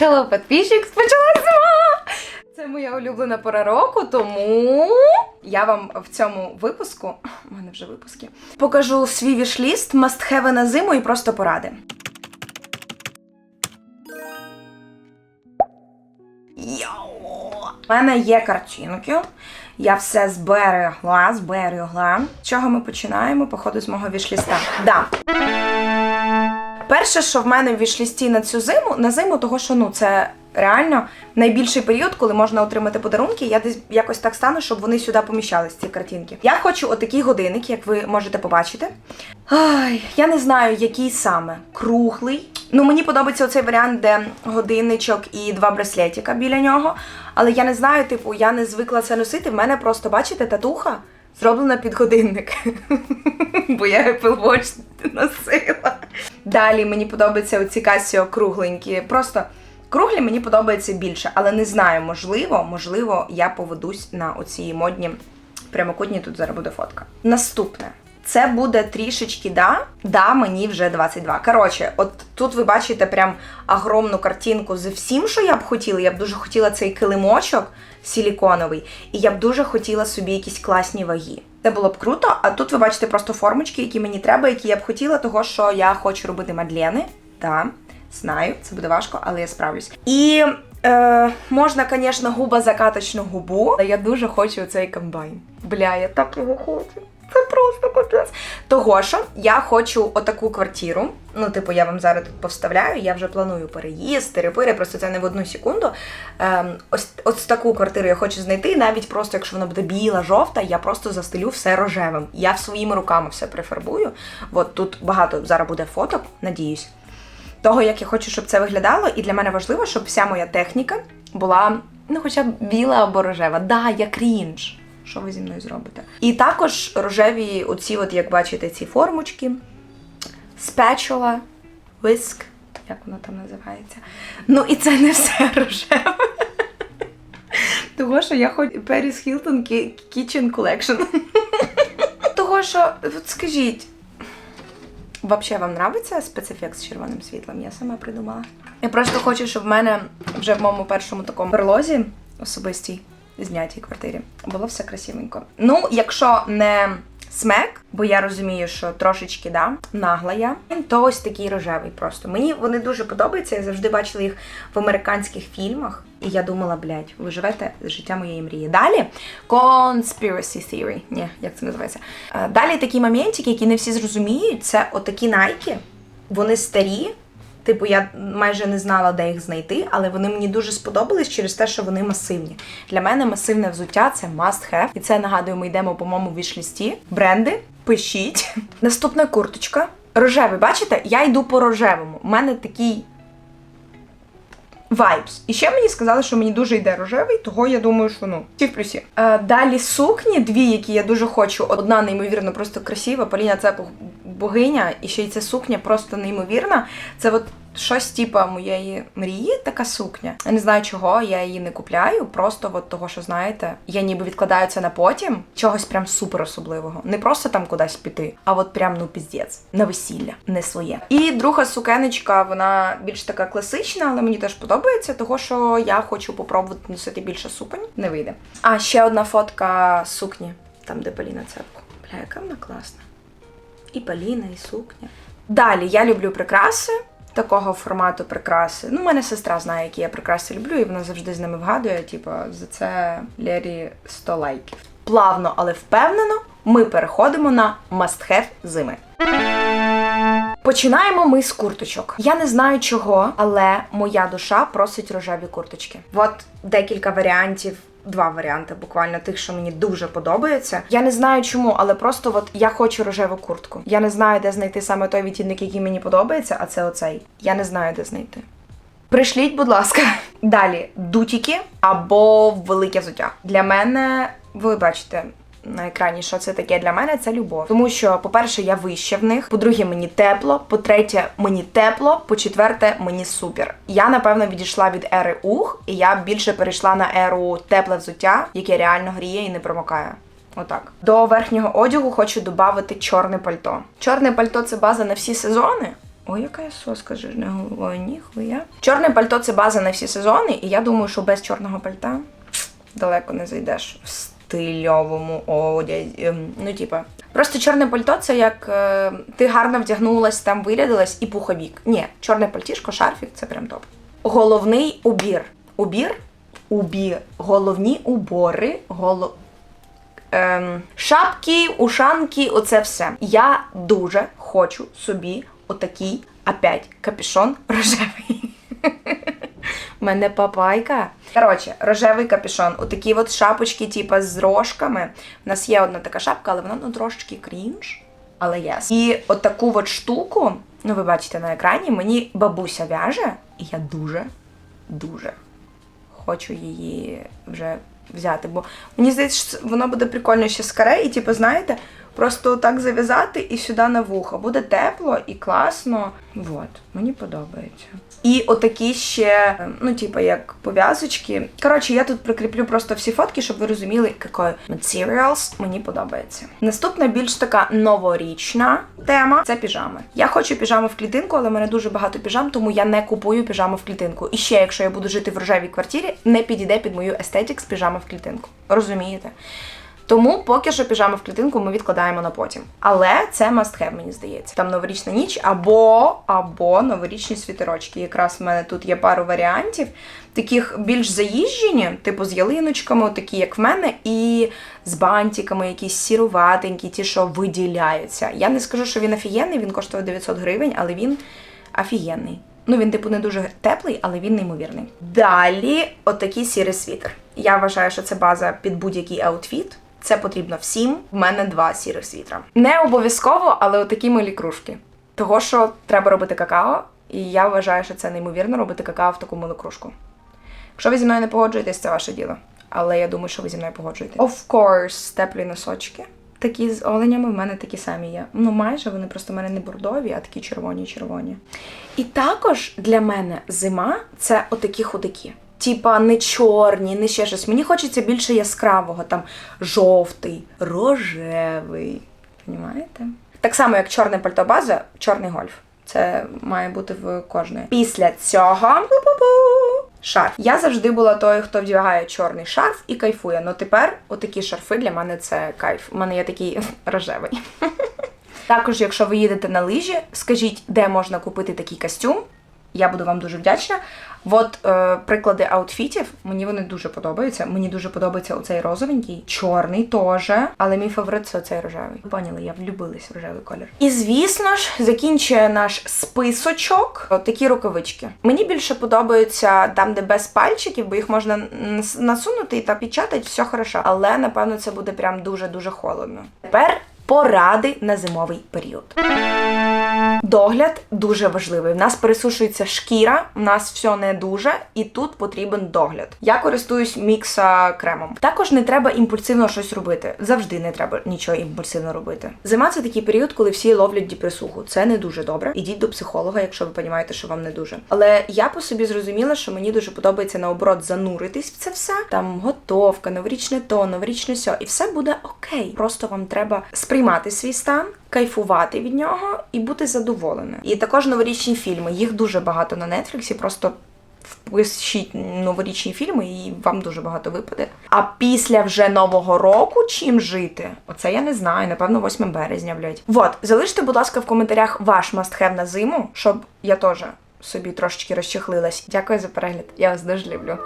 Hello, підписчик, почала зима! Це моя улюблена пора року, тому я вам в цьому випуску, у мене вже випуски, покажу свій вішліст, мастхеви на зиму і просто поради. Йоу! У мене є картинки. Я все зберегла, зберегла. З чого ми починаємо? Походу з мого вішліста. Да. Перше, що в мене в вішлісті на цю зиму, на зиму, того що ну це реально найбільший період, коли можна отримати подарунки. Я десь якось так стану, щоб вони сюди поміщались, ці картинки. Я хочу отакий годинник, як ви можете побачити. Ай, я не знаю, який саме круглий. Ну, мені подобається оцей варіант, де годинничок і два браслетика біля нього. Але я не знаю, типу, я не звикла це носити. В мене просто, бачите, татуха зроблена під годинник. Бо я Apple Watch носила. Далі мені подобаються оці Casio кругленькі. Просто круглі мені подобається більше, але не знаю, можливо, можливо, я поведусь на оці модні прямокутні, тут зараз буде фотка. Наступне. Це буде трішечки, да, да, мені вже 22. Коротше, от тут ви бачите прям огромну картинку з всім, що я б хотіла. Я б дуже хотіла цей килимочок силіконовий, і я б дуже хотіла собі якісь класні ваги. Це було б круто. А тут ви бачите просто формочки, які мені треба, які я б хотіла, того що я хочу робити мадлени. Да, знаю, це буде важко, але я справлюсь. І е, можна, звісно, губа закаточну губу, я дуже хочу цей комбайн. Бля, я так його хочу. Це просто капець. Того що я хочу отаку квартиру. Ну, типу, я вам зараз тут повставляю, я вже планую переїзд, терепири, просто це не в одну секунду. Ем, ось, ось таку квартиру я хочу знайти, навіть просто, якщо вона буде біла, жовта, я просто застелю все рожевим. Я своїми руками все прифарбую. От тут багато зараз буде фоток, надіюсь. Того, як я хочу, щоб це виглядало, і для мене важливо, щоб вся моя техніка була, ну, хоча б біла або рожева. Да, я крінж. Що ви зі мною зробите? І також рожеві, оці, от, як бачите, ці формочки, спечула, виск, як воно там називається. Ну і це не все рожеве. Того, що я хоч Hilton Ki- Kitchen Collection. Того, що, от скажіть, Вообще вам нравиться спецефект з червоним світлом? Я сама придумала. Я просто хочу, щоб в мене вже в моєму першому такому берлозі особистій знятій квартирі було все красивенько. Ну, якщо не смек, бо я розумію, що трошечки да, нагла я, то ось такий рожевий просто. Мені вони дуже подобаються. Я завжди бачила їх в американських фільмах. І я думала, блядь, ви живете життя моєї мрії. Далі conspiracy theory. Ні, як це називається? Е, Далі такі моментики, які не всі зрозуміють, це отакі найки. Вони старі. Типу, я майже не знала, де їх знайти, але вони мені дуже сподобались через те, що вони масивні. Для мене масивне взуття це must have. І це нагадую, ми йдемо по моєму вішлісті. Бренди, пишіть. Наступна курточка. Рожевий, бачите? Я йду по рожевому. У мене такий Vibes. І ще мені сказали, що мені дуже йде рожевий, того я думаю, що ну, всі в плюсі. Е, далі сукні, дві, які я дуже хочу. Одна неймовірно просто красива. Поліна це богиня, і ще й ця сукня просто неймовірна. Це от щось типа моєї мрії, така сукня. Я не знаю чого, я її не купляю. Просто от того, що знаєте, я ніби відкладаю це на потім. Чогось прям супер особливого. Не просто там кудись піти, а от прям ну піздець. На весілля, не своє. І друга сукенечка, вона більш така класична, але мені теж подобається, того що я хочу попробувати носити більше суконь. Не вийде. А ще одна фотка сукні, там де Поліна цепку. Бля, яка вона класна. І Поліна, і сукня. Далі я люблю прикраси. Такого формату прикраси. Ну, мене сестра знає, які я прикраси люблю, і вона завжди з ними вгадує. Типу, за це Лері 100 лайків. Плавно, але впевнено, ми переходимо на must-have зими. Починаємо ми з курточок. Я не знаю чого, але моя душа просить рожеві курточки. От декілька варіантів. Два варіанти, буквально тих, що мені дуже подобається. Я не знаю чому, але просто от я хочу рожеву куртку. Я не знаю, де знайти саме той відтінок, який мені подобається, а це оцей. Я не знаю, де знайти. Пришліть, будь ласка. Далі дутіки або велике взуття. Для мене, ви бачите. На екрані, що це таке для мене, це любов. Тому що, по-перше, я вище в них. По-друге, мені тепло. По-третє, мені тепло. По-четверте, мені супер. Я напевно відійшла від ери ух, і я більше перейшла на еру тепле взуття, яке реально гріє і не промокає. Отак. До верхнього одягу хочу додати чорне пальто. Чорне пальто це база на всі сезони. Ой, яка я соска жирна головою, ніхуя. Чорне пальто це база на всі сезони, і я думаю, що без чорного пальта далеко не зайдеш стильовому одязі. Ем, Ну, типа. Просто чорне пальто це як е, ти гарно вдягнулась, там вирядилась і пуховік. Ні, чорне пальтішко, шарфік це прям топ. Головний убір. Убір? Убір. Головні убори. Голо... Ем, шапки, ушанки, оце все. Я дуже хочу собі отакий опять капюшон рожевий. У мене папайка. Коротше, рожевий капюшон. Отакі от шапочки, типа з рожками. У нас є одна така шапка, але вона ну трошечки крінж. Але єс. І отаку от штуку, ну ви бачите на екрані, мені бабуся в'яже, і я дуже, дуже хочу її вже взяти. Бо мені здається, що воно буде прикольно ще з і типу, знаєте, просто так зав'язати і сюди на вухо. Буде тепло і класно. Вот, мені подобається. І отакі ще, ну, типу, як пов'язочки. Коротше, я тут прикріплю просто всі фотки, щоб ви розуміли, який materials мені подобається. Наступна більш така новорічна тема це піжами. Я хочу піжаму в клітинку, але в мене дуже багато піжам, тому я не купую піжаму в клітинку. І ще, якщо я буду жити в рожевій квартирі, не підійде під мою естетик з піжами в клітинку. Розумієте? Тому поки що піжами в клітинку ми відкладаємо на потім. Але це must have, мені здається. Там новорічна ніч або, або новорічні світерочки. Якраз в мене тут є пару варіантів, таких більш заїжджені, типу з ялиночками, такі як в мене, і з бантиками, якісь сіруватенькі, ті, що виділяються. Я не скажу, що він офігенний, він коштує 900 гривень, але він офігенний. Ну, він, типу, не дуже теплий, але він неймовірний. Далі, отакий сірий світер. Я вважаю, що це база під будь-який аутфіт. Це потрібно всім. В мене два сірих світра. Не обов'язково, але отакі милі кружки. Того, що треба робити какао, і я вважаю, що це неймовірно робити какао в таку милу кружку. Якщо ви зі мною не погоджуєтесь, це ваше діло. Але я думаю, що ви зі мною погоджуєтесь. Of course, теплі носочки. Такі з оленями в мене такі самі є. Ну, майже вони просто в мене не бордові, а такі червоні-червоні. І також для мене зима це отакі худаки. Типа не чорні, не ще щось. Мені хочеться більше яскравого, там жовтий, рожевий. Понімаєте? Так само, як чорне пальто база, чорний гольф. Це має бути в кожної. Після цього шарф. Я завжди була тою, хто вдягає чорний шарф і кайфує. Ну тепер отакі шарфи для мене це кайф. У мене є такий рожевий. Також, якщо ви їдете на лижі, скажіть, де можна купити такий костюм. Я буду вам дуже вдячна. От е, приклади аутфітів, мені вони дуже подобаються. Мені дуже подобається оцей розовенький, чорний теж, але мій фаворит це оцей рожевий. Ви Поняли, я влюбилась в рожевий колір. І звісно ж, закінчує наш списочок. От такі рукавички. Мені більше подобаються там, де без пальчиків, бо їх можна насунути і та печатати, все хорошо. Але напевно це буде прям дуже дуже холодно. Тепер поради на зимовий період. Догляд дуже важливий. В нас пересушується шкіра, в нас все не дуже, і тут потрібен догляд. Я користуюсь мікса кремом. Також не треба імпульсивно щось робити. Завжди не треба нічого імпульсивно робити. Зима це такий період, коли всі ловлять депресуху. Це не дуже добре. Ідіть до психолога, якщо ви розумієте, що вам не дуже. Але я по собі зрозуміла, що мені дуже подобається наоборот зануритись в це все. Там готовка, новорічне то, новорічне сьо, і все буде окей. Просто вам треба сприймати свій стан. Кайфувати від нього і бути задоволеним. І також новорічні фільми. Їх дуже багато на Нетфліксі. Просто впишіть новорічні фільми, і вам дуже багато випаде. А після вже нового року чим жити? Оце я не знаю. Напевно, 8 березня, блядь. Вот, залиште, будь ласка, в коментарях ваш мастхев на зиму, щоб я теж собі трошечки розчехлилась. Дякую за перегляд. Я вас дуже люблю.